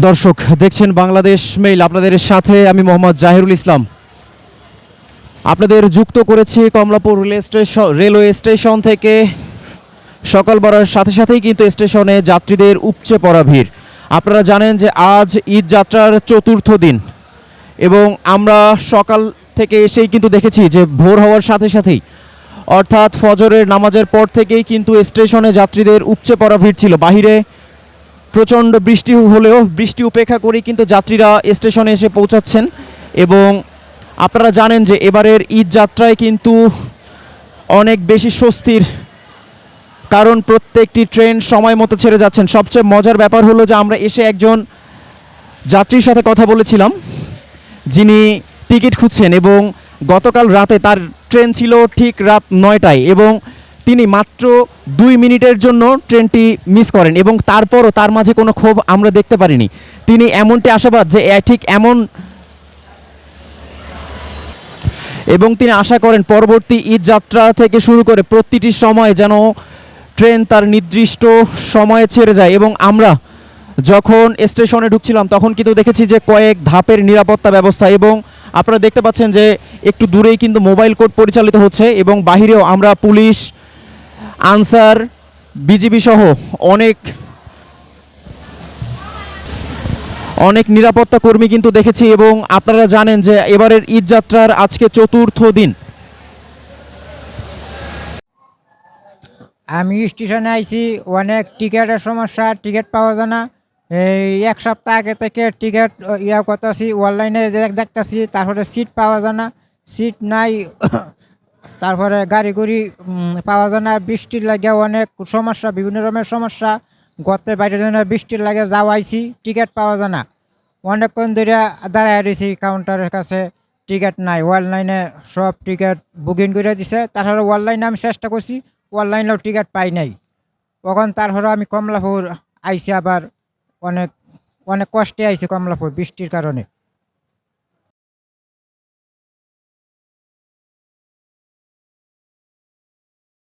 দর্শক, দেখছেন বাংলাদেশ মেইল। আপনাদের সাথে আমি মোহাম্মদ জাহিরুল ইসলাম। আপনাদের যুক্ত করেছি Kamalapur rail station railway station থেকে। সকাল বাড়ার সাথে সাথেই কিন্তু স্টেশনে যাত্রীদের উপচে পড়া ভিড়। আপনারা জানেন যে আজ ঈদ যাত্রার চতুর্থ দিন এবং আমরা সকাল থেকে এসেই কিন্তু দেখেছি যে ভোর হওয়ার সাথে সাথেই, অর্থাৎ ফজরের নামাজের পর থেকেই কিন্তু স্টেশনে যাত্রীদের উপচে পড়া ভিড় ছিল। বাহিরে প্রচণ্ড বৃষ্টি হলেও বৃষ্টি উপেক্ষা করেই কিন্তু যাত্রীরা স্টেশনে এসে পৌঁছাচ্ছেন এবং আপনারা জানেন যে এবারের ঈদ যাত্রায় কিন্তু অনেক বেশি স্বস্তির কারণ প্রত্যেকটি ট্রেন সময় মতো ছেড়ে যাচ্ছেন। সবচেয়ে মজার ব্যাপার হলো যে আমরা এসে একজন যাত্রীর সাথে কথা বলেছিলাম, যিনি টিকিট খুঁজছেন এবং গতকাল রাতে তার ট্রেন ছিল ঠিক রাত নয়টায় এবং তিনি মাত্র দুই মিনিটের জন্য ট্রেনটি মিস করেন এবং তারপরও তার মাঝে কোনো ক্ষোভ আমরা দেখতে পারিনি। তিনি এমনটি আশাবাদ যে ঠিক এমন এবং তিনি আশা করেন পরবর্তী ঈদ যাত্রা থেকে শুরু করে প্রতিটি সময় যেন ট্রেন তার নির্দিষ্ট সময়ে ছেড়ে যায় এবং আমরা যখন স্টেশনে ঢুকছিলাম তখন কিন্তু দেখেছি যে কয়েক ধাপের নিরাপত্তা ব্যবস্থা এবং আপনারা দেখতে পাচ্ছেন যে একটু দূরেই কিন্তু মোবাইল কোর্ট পরিচালিত হচ্ছে এবং বাহিরেও আমরা পুলিশ আনসার, বিজিবি সহ অনেক অনেক নিরাপত্তা কর্মী কিন্তু দেখেছি এবং আপনারা জানেন যে এবারের ঈদ যাত্রার আজকে চতুর্থ দিন। আমি স্টেশনে আইছি, অনেক টিকিটের সমস্যা, টিকিট পাওয়া যায় না। এই এক সপ্তাহ আগে থেকে টিকিট ইয়া করতেছি, অনলাইনে দেখতেছি, তারপরে সিট পাওয়া যায় না। সিট নাই তারপরে গাড়ি গুড়ি পাওয়া যায় না, বৃষ্টির লাগে অনেক সমস্যা, বিভিন্ন রকমের সমস্যা। গর্তের বাইরে জন্য বৃষ্টির লাগে যাওয়াইছি, টিকিট পাওয়া যায় না। অনেকক্ষণ ধরে দাঁড়ায় রয়েছি কাউন্টারের কাছে, টিকিট নাই অনলাইনে সব টিকিট বুকিং করে দিছে। তারপরে অনলাইনে আমি চেষ্টা করছি অনলাইনেও টিকিট পাই নাই। তখন তারপরে আমি কমলাপুর আইছি আবার, অনেক অনেক কষ্টে আইছি কমলাপুর বৃষ্টির কারণে।